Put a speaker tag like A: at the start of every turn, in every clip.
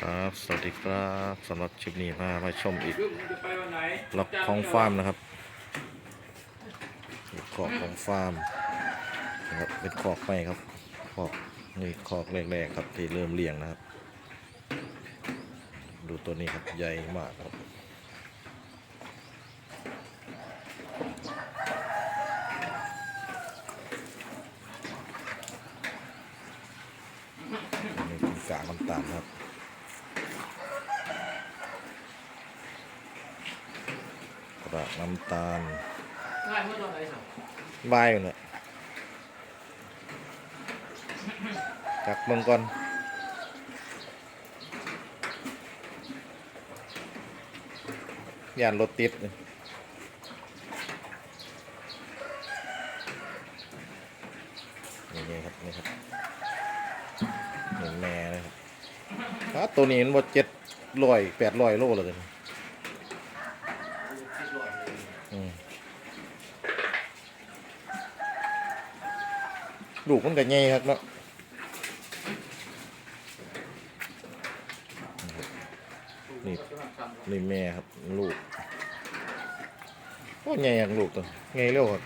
A: ครับ สวัสดีครับสำหรับคลิปนี้มามาชมอีก
B: ลูกมึงจะไปวันไหน
A: ล็อกของฟาร์มนะครับอีกขอกของฟาร์มนะครับเป็นขอกใหม่ครับขอกนี่ขอกแรกๆครับที่เริ่มเลี้ยงนะครับ ดูตัวนี้ครับใหญ่มากครับนี่เป็นกากน้ำตาลครับ กระน้ำตาล
B: ง่ายเมื่อตอนไหนสัก
A: บายอยู่เนี่ยจักเมืองก่อนยานรถติดนี่นี่นี่ครับนี่ครับนี่แม่นะครับอะตัวนี้มันบดเจ็ดร้อยแปดร้อยโลเลยนะอืม ลูกมันก็ใหญ่ครับเนาะนี่นี่แม่ครับลูกโอ้ใหญ่อย่างลูกตัวใหญ่เร็วครับ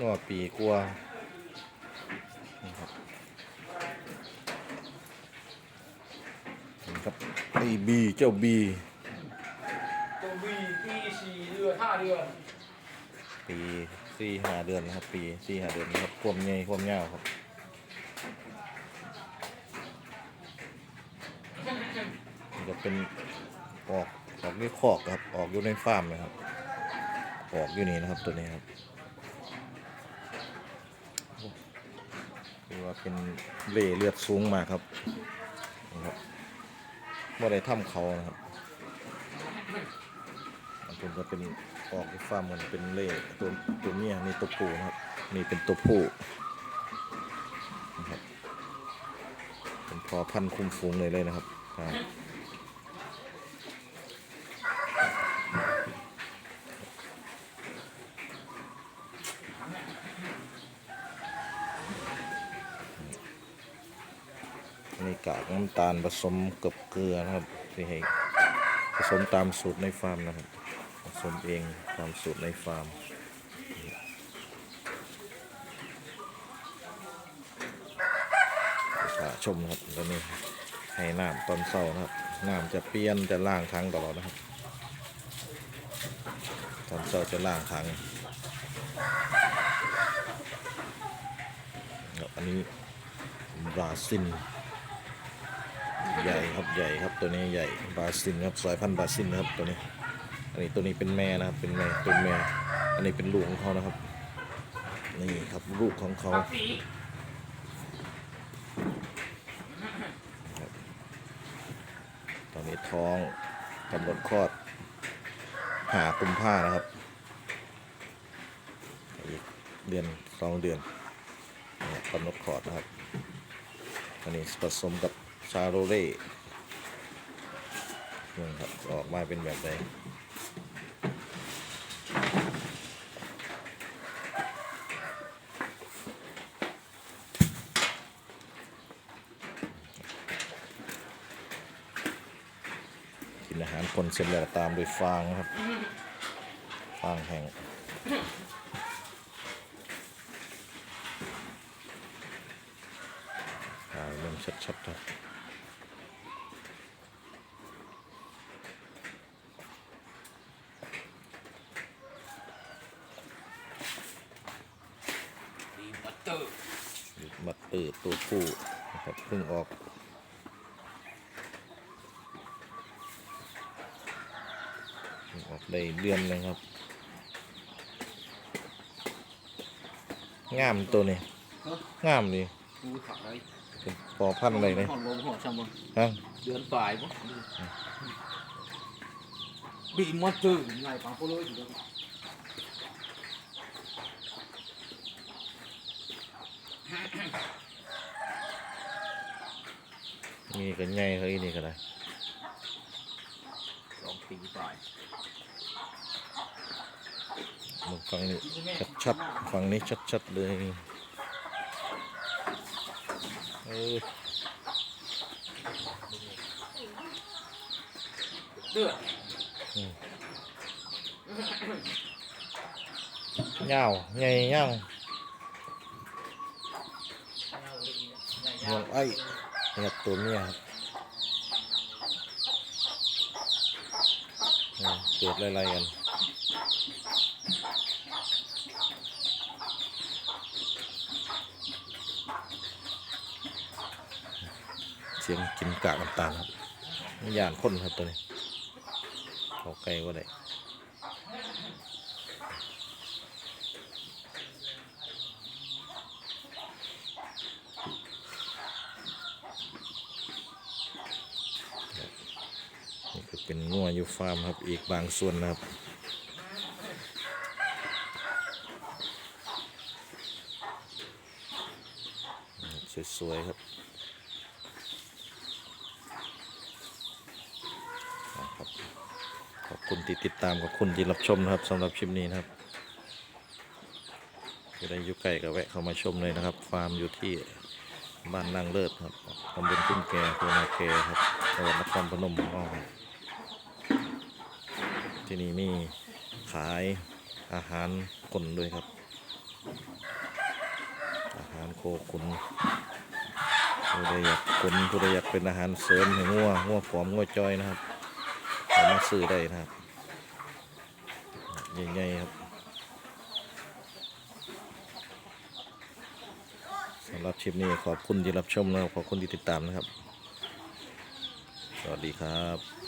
A: นอปีกลัวนี่ครับนี่ครับไอบีเจ้าบี
B: ตัวบี ปีสี่เดือนห้าเดือน
A: ปีสี่ห้าเดือนนะครับ ปีสี่ห้าเดือนนะครับความใหญ่ความยาวครับมันจะเป็นออกออกด้วยคอกครับ ออกอยู่ในฟาร์มนะครับ ออกอยู่นี่นะครับตัวนี้ครับือว่าเป็นเล่เลือดสูงมากครับนะครับว่าได้ถ้ำเขานะครับ อันเป็นก็เป็นออกที่ฟาร์มมันเป็นเล่ตัวตัวเมียนี่ตัวผู้นะครับนี่เป็นตัวผู้นะครับเป็นพอพันธุ์คุมฝูงเลยเลยนะครับครับนี่กากน้ำตาลผสมกับเกลือนะครับที่ให้ผสมตามสูตรในฟาร์มนะครับ ผสมเองตามสูตรในฟาร์มชมครับตอนนี้ให้น้ำตอนเช้านะครับน้ำจะเปลี่ยนจะล่างครั้งตลอดนะครับ ตอนเช้าจะล่างครั้งครับอันนี้บราซิลใหญ่ครับใหญ่ครับตัวนี้ใหญ่บราซิลครับสายพันธุ์บราซิลนครับตัวนี้ อันนี้ตัวนี้เป็นแม่นะครับ เป็นแม่ตัวแม่ อันนี้เป็นลูกของเขานะครับ นี่ครับลูกของเขา
B: ปักปี
A: ตอนนี้ท้องกำหนดคลอด หากุมผ้านะครับอีกเดือนสองเดือนกำหนดคลอดนะครับอันนี้ผสมกับชาโรเล่ นี่ครับออกมาเป็นแบบไหนกินอาหารคนเสร็จแล้วตามด้วยฟางครับ ฟางแห้งถ่ายเริ่มชัดๆครับ
B: ดีบัตเตอร์
A: บัตเตอร์ตัวผู้นะครับเพิ่งออกเพิ่งออกได้เดือนเลยครับ งามตัวนี้งามดี
B: กูขาย
A: เป็นปอพันธุ์อะไรเนี่ย
B: หอนลงหอนช่างมึง
A: ฮะ
B: เดือนปลายปะบีมอเตอร์ไงปังโคเลยอยู่แล้ว
A: นี่ก็ใหญ่เฮ้ยนี่ก็ได้
B: สองปีปลาย
A: มึงฟังนี่ชัดๆฟังนี้ชัดๆเลยเออ
B: เดือด
A: เหงาใหญ่เหงาเมืองไอ้นี่ครับตัวเมียครับเกิดไล่ๆกันเสียงกินกากน้ำตาลครับย่านคนครับตัวนี้เขาไกลว่าได้ เป็นงัวอยู่ฟาร์มครับอีกบางส่วนนะครับสวยๆครับครับ ขอบคุณที่ติดตามขอบคุณที่รับชมนะครับสำหรับคลิปนี้นะครับที่ได้อยู่ใกล้ก็แวะเข้ามาชมเลยนะครับ ฟาร์มอยู่ที่บ้านนางเลิศครับตำบลตุ้งแกอำเภอนาแกครับจังหวัดนครพนมอ้อ ที่นี่มีขายอาหารคนด้วยครับ อาหารโคขุนผู้ใดอยากขุนผู้ใดอยากเป็นอาหารเสริมให้งัวงัวผอมงัวจอยนะครับสามารถซื้อได้นะครับใหญ่ๆครับสำหรับคลิปนี้ขอบคุณที่รับชมนะครับขอบคุณที่ติดตามนะครับ สวัสดีครับ